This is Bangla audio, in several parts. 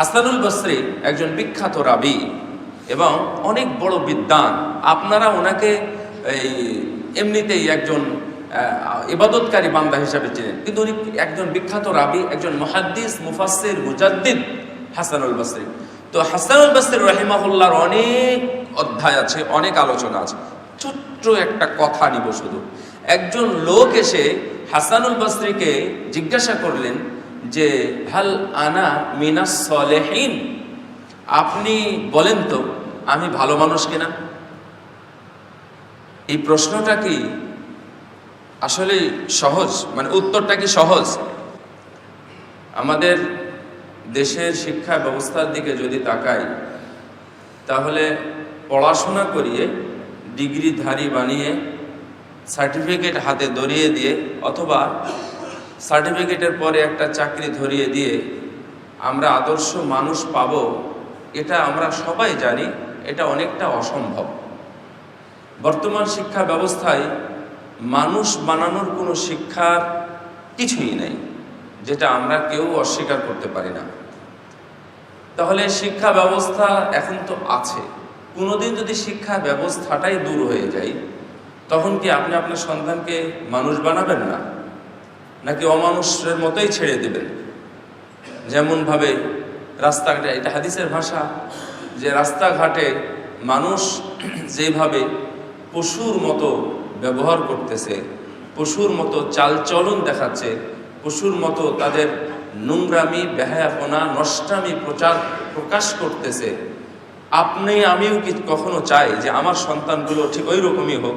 হাসানুল বসরি একজন বিখ্যাত রাবি এবং অনেক বড় বিদ্বান। আপনারা ওনাকে এই এমনিতেই একজন ইবাদতকারী বান্দা হিসাবে চিনেন। কিন্তু উনি একজন বিখ্যাত রাবি, একজন মহাদ্দিস, মুফাসসির, মুজাদ্দিদ হাসানুল বসরি। তো হাসানুল বসরি রহিমাহুল্লাহর অনেক অধ্যায় আছে, অনেক আলোচনা আছে। ছোট্ট একটা কথা নিব শুধু। একজন লোক এসে হাসানুল বসরিকে জিজ্ঞাসা করলেন যে, হাল আনা মিনাস সলেহীন? আপনি বলেন তো, আমি ভালো মানুষ কিনা? এই প্রশ্নটা কি আসলে সহজ? মানে উত্তরটা কি সহজ? আমাদের দেশের শিক্ষা ব্যবস্থার দিকে যদি তাকাই, তাহলে পড়াশোনা করিয়ে ডিগ্রিধারী বানিয়ে সার্টিফিকেট হাতে ধরিয়ে দিয়ে অথবা সার্টিফিকেটের পরে একটা চাকরি ধরিয়ে দিয়ে আমরা আদর্শ মানুষ পাব, এটা আমরা সবাই জানি, এটা অনেকটা অসম্ভব। বর্তমান শিক্ষা ব্যবস্থায় মানুষ বানানোর কোনো শিক্ষার কিছুই নেই, যেটা আমরা কেউ অস্বীকার করতে পারি না। তাহলে শিক্ষা ব্যবস্থা এখন তো আছে। কোনোদিন যদি শিক্ষা ব্যবস্থাটাই দূর হয়ে যায়, তখন কি আপনি আপনার সন্তানকে মানুষ বানাবেন না? নাকি অমানুষের মতোই ছেড়ে দেবেন? যেমনভাবে রাস্তাঘাটে, এটা হাদিসের ভাষা, যে রাস্তাঘাটে মানুষ যেভাবে পশুর মতো ব্যবহার করতেছে, পশুর মতো চালচলন দেখাচ্ছে, পশুর মতো তাদের নোংরামি, বেহায়াপনা, নষ্টামি প্রচার প্রকাশ করতেছে, আপনি, আমিও কি কখনো চাই যে আমার সন্তানগুলো ঠিক ওই রকমই হোক?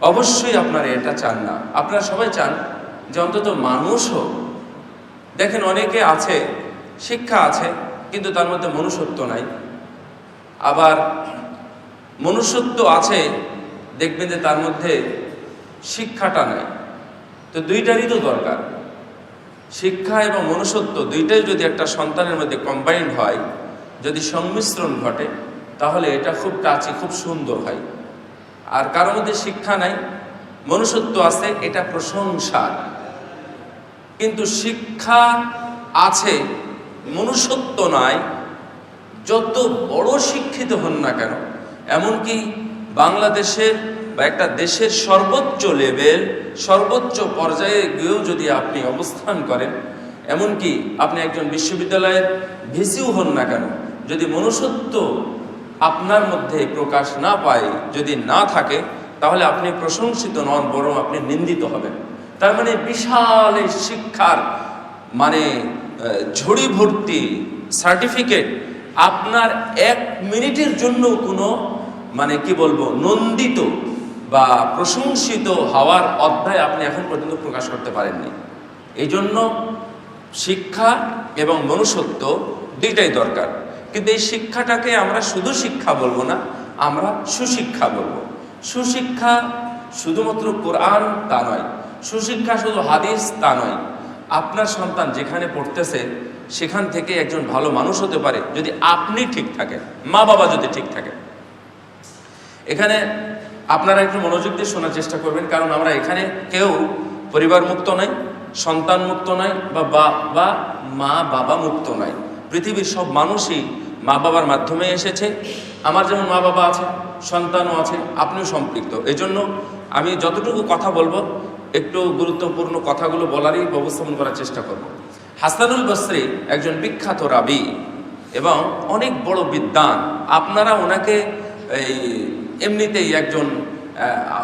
অবশ্যই আপনারা এটা চান না। আপনারা সবাই চান যে অন্তত মানুষ হোক। দেখেন অনেকে আছে, শিক্ষা আছে, কিন্তু তার মধ্যে মনুষ্যত্ব নাই। আবার মনুষ্যত্ব আছে, দেখবেন যে তার মধ্যে শিক্ষাটা নাই। তো দুইটারই তো দরকার। শিক্ষা এবং মনুষ্যত্ব দুইটাই যদি একটা সন্তানের মধ্যে কম্বাইন্ড হয়, যদি সংমিশ্রণ ঘটে, তাহলে এটা খুব টাচি খুব সুন্দর হয়। আর কারোর মধ্যে শিক্ষা নাই, মনুষ্যত্ব আছে, এটা প্রশংসার। কিন্তু শিক্ষা আছে, মনুষ্যত্ব নাই, যত বড় শিক্ষিত হন না কেন, এমনকি বাংলাদেশের বা একটা দেশের সর্বোচ্চ লেভেল সর্বোচ্চ পর্যায়ে গিয়েও যদি আপনি অবস্থান করেন, এমনকি আপনি একজন বিশ্ববিদ্যালয়ের ভিসিও হন না কেন, যদি মনুষ্যত্ব আপনার মধ্যে প্রকাশ না পায়, যদি না থাকে, তাহলে আপনি প্রশংসিত নন, বরং আপনি নিন্দিত হবেন। তার মানে বিশাল শিক্ষার মানে ঝুড়ি ভর্তি সার্টিফিকেট আপনার এক মিনিটের জন্য কোনো মানে কি বলব, নন্দিত বা প্রশংসিত হওয়ার অধ্যায় আপনি এখন পর্যন্ত প্রকাশ করতে পারেননি। এই জন্য শিক্ষা এবং মনুষ্যত্ব দুইটাই দরকার। কিন্তু এই শিক্ষাটাকে আমরা শুধু শিক্ষা বলব না, আমরা সুশিক্ষা বলব। সুশিক্ষা শুধুমাত্র কোরআন তা নয় সুশিক্ষা শুধু হাদিস তা নয়। আপনার সন্তান যেখানে পড়তেছে, সেখান থেকে একজন ভালো মানুষ হতে পারে যদি আপনি ঠিক থাকেন, মা বাবা যদি ঠিক থাকেন। এখানে আপনারা একটু মনোযোগ দিয়ে শোনার চেষ্টা করবেন, কারণ আমরা এখানে কেউ পরিবার মুক্ত নয় সন্তান মুক্ত নয় বা, বা- মা বাবা মুক্ত নয় পৃথিবীর সব মানুষই মা বাবার মাধ্যমে এসেছে। আমার যেমন মা বাবা আছে, সন্তানও আছে, আপনিও সম্পৃক্ত। এই জন্য আমি যতটুকু কথা বলব একটু গুরুত্বপূর্ণ কথাগুলো বলারই ব্যবস্থাপন করার চেষ্টা করব। হাসানুল বসরি একজন বিখ্যাত রাবি এবং অনেক বড় বিদ্বান। আপনারা ওনাকে এই এমনিতেই একজন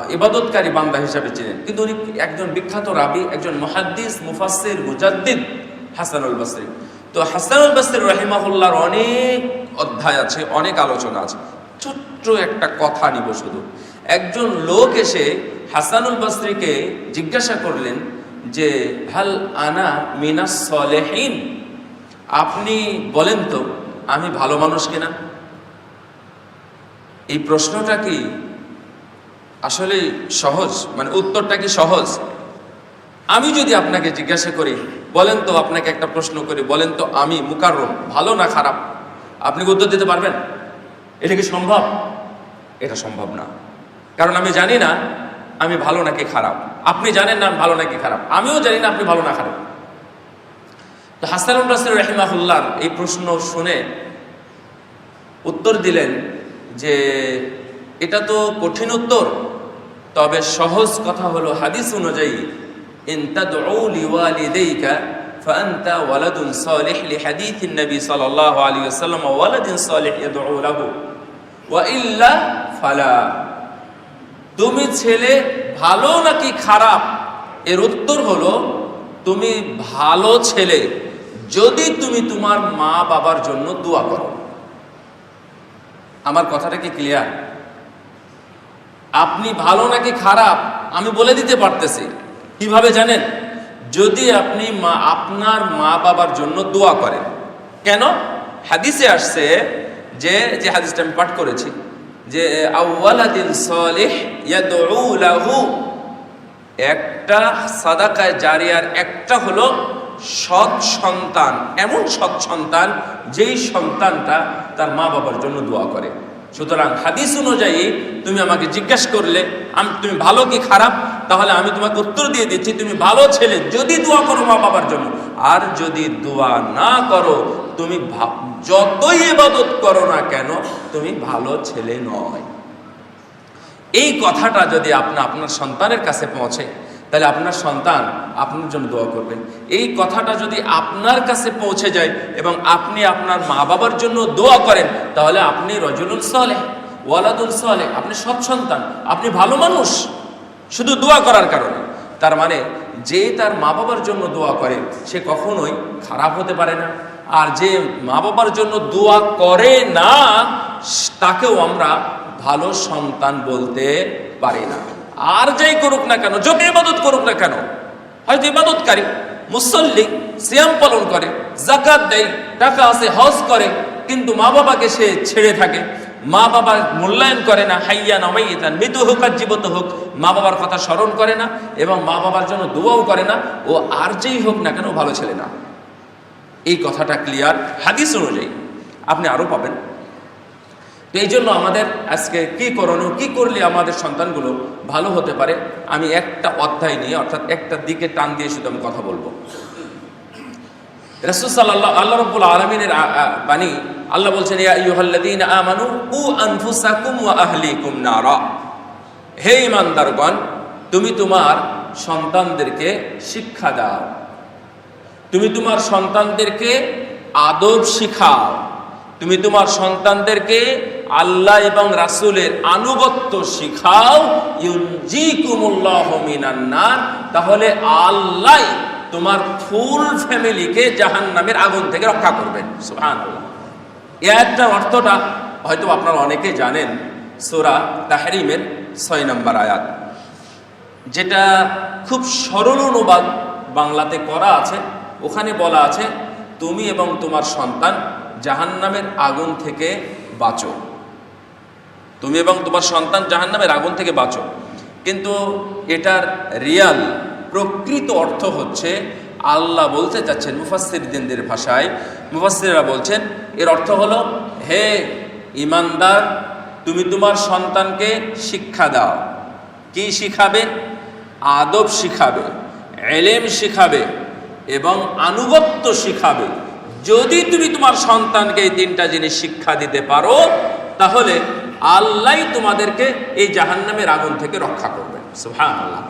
ইবাদতকারী বান্দা হিসাবে চিনেন। কিন্তু উনি একজন বিখ্যাত রাবি, একজন মহাদ্দিস, মুফাসসির, মুজাদ্দিদ হাসানুল বসরি। তো হাসানুল বসরি রহিমাহুল্লাহর অনেক অধ্যায় আছে, অনেক আলোচনা আছে। ছোট্ট একটা কথা নিব শুধু। একজন লোক এসে হাসানুল বসরিকে জিজ্ঞাসা করলেন যে, হাল আনা মিনাস সলেহীন? আপনি বলেন তো, আমি ভালো মানুষ কিনা? এই প্রশ্নটা কি আসলে সহজ? মানে উত্তরটা কি সহজ? আমি যদি আপনাকে জিজ্ঞাসা করি, বলেন তো আপনাকে একটা প্রশ্ন করি, বলেন তো আমি মুকাররম, ভালো না খারাপ? আপনি উত্তর দিতে পারবেন? এটা কি সম্ভব? এটা সম্ভব না। কারণ আমি জানি না আমি ভালো নাকি খারাপ। আপনি জানেন না আমি ভালো নাকি খারাপ। আমিও জানি না আপনি ভালো না খারাপ। তো হাসানুর রাসুল রহিমাহুল্লার এই প্রশ্ন শুনে উত্তর দিলেন যে এটা তো কঠিন উত্তর, তবে সহজ কথা হলো হাদিস অনুযায়ী, ইন তুমি ছেলে ভালো নাকি খারাপ? এর উত্তর হলো, তুমি ভালো ছেলে, যদি তুমি তোমার মা বাবার জন্য দোয়া করো। আমার কথাটা কি ক্লিয়ার আপনি ভালো নাকি খারাপ? আমি বলে দিতে পারতেছি। কীভাবে জানেন? যদি আপনি মা, আপনার মা বাবার জন্য দোয়া করেন। কেন? হাদিসে আসছে যে যে হাদিসটা আমি পাঠ করেছি যে আউওয়ালাদিন সলেহ ইয়াদউ লাহু। একটা সাদাকায় জারিয়ার একটা হলো সৎ সন্তান, এমন সৎ সন্তান যেই সন্তানটা তার মা বাবার জন্য দোয়া করে। সুতরাং হাদিস অনুযায়ী তুমি আমাকে জিজ্ঞাসা করলে, আমি, তুমি ভালো কি খারাপ? তাহলে আমি তোমাকে উত্তর দিয়ে দিচ্ছি, তুমি ভালো ছেলে, যদি দোয়া করো মা বাবার জন্য। আর যদি দোয়া না করো, তুমি যতই ইবাদত করো না কেন, তুমি ভালো ছেলে নয়। এই কথাটা যদি আপনি আপনার সন্তানের কাছে পৌঁছে, তাহলে আপনার সন্তান আপনার জন্য দোয়া করবেন এই কথাটা যদি আপনার কাছে পৌঁছে যায় এবং আপনি আপনার মা বাবার জন্য দোয়া করেন, তাহলে আপনি রজুলুল সালেহ, ওয়ালাদুল সালেহ, আপনি সৎ সন্তান, আপনি ভালো মানুষ। শুধু দোয়া করার কারণে। তার মানে যে তার মা বাবার জন্য দোয়া করে, সে কখনোই খারাপ হতে পারে না। আর যে মা বাবার জন্য দোয়া করে না, তাকেও আমরা ভালো সন্তান বলতে পারি না। আর যাই করুক না কেন, যত ইবাদত করুক না কেন, হয়তো ইবাদতকারী, মুসল্লি সিয়াম পালন করে জাকাত দেয়, টাকা আছে, হজ করে, কিন্তু মা বাবাকে সে ছেড়ে থাকে। মা বাবার মূল্যায়ন করে না, হাইয়া নমাইয়ান মৃত হোক আর জীবত হোক, মা বাবার কথা স্মরণ করে না এবং মা বাবার জন্য দোয়াও করে না, ও আর যেই হোক না কেন ভালো ছেলে না। এই কথাটা ক্লিয়ার হাদিস অনুযায়ী। আপনি আরও পাবেন। তো এই জন্য আমাদের আজকে কি করণীয়, কি করলে আমাদের সন্তানগুলো ভালো হতে পারে, আমি একটা অধ্যায় নিয়ে, অর্থাৎ একটা দিকে টান দিয়ে শুধু আমি কথা বলব। রসুল সাল্লাহ আল্লাহ রব্বুল আলমিনের বাণী, আল্লাহ বলছেন, ইয়া ইয়ুহাল্লাদিন আমানু উ আনফুসাকুম ওয়া আহলিকুম হে ইমানদারগণ তুমি তোমার সন্তানদেরকে শিক্ষা দাও। তুমি তোমার সন্তানদেরকে আদব শিখাও। তুমি তোমার সন্তানদেরকে আল্লাহ এবং রাসূলের আনুগত্য শিখাও। ইউনজিকুমুল্লাহ মিনান নার, তাহলে আল্লাহ তোমার ফুল ফ্যামিলিকে জাহান্নামের আগুন থেকে রক্ষা করবেন এ একটা অর্থটা হয়তো আপনারা অনেকে জানেন, সোরা তাহরিমের ছয় নম্বর আয়াত। যেটা খুব সরল অনুবাদ বাংলাতে করা আছে। ওখানে বলা আছে, তুমি এবং তোমার সন্তান জাহান্নামের আগুন থেকে বাঁচো। তুমি এবং তোমার সন্তান জাহান্নামের আগুন থেকে বাঁচো। কিন্তু এটার রিয়াল প্রকৃত অর্থ হচ্ছে আল্লাহ বলতে চাচ্ছেন মুফাসিরদের ভাষায়। মুফাসিরা বলছেন, এর অর্থ হলো, হে ইমানদার, তুমি তোমার সন্তানকে শিক্ষা দাও। কি শিখাবে? আদব শিখাবে, এলেম শিখাবে এবং আনুগত্য শিখাবে। যদি তুমি তোমার সন্তানকে এই তিনটা জিনিস শিক্ষা দিতে পারো, তাহলে আল্লাহ তোমাদেরকে এই জাহান্নামের আগুন থেকে রক্ষা করবে। সুবহানাল্লাহ।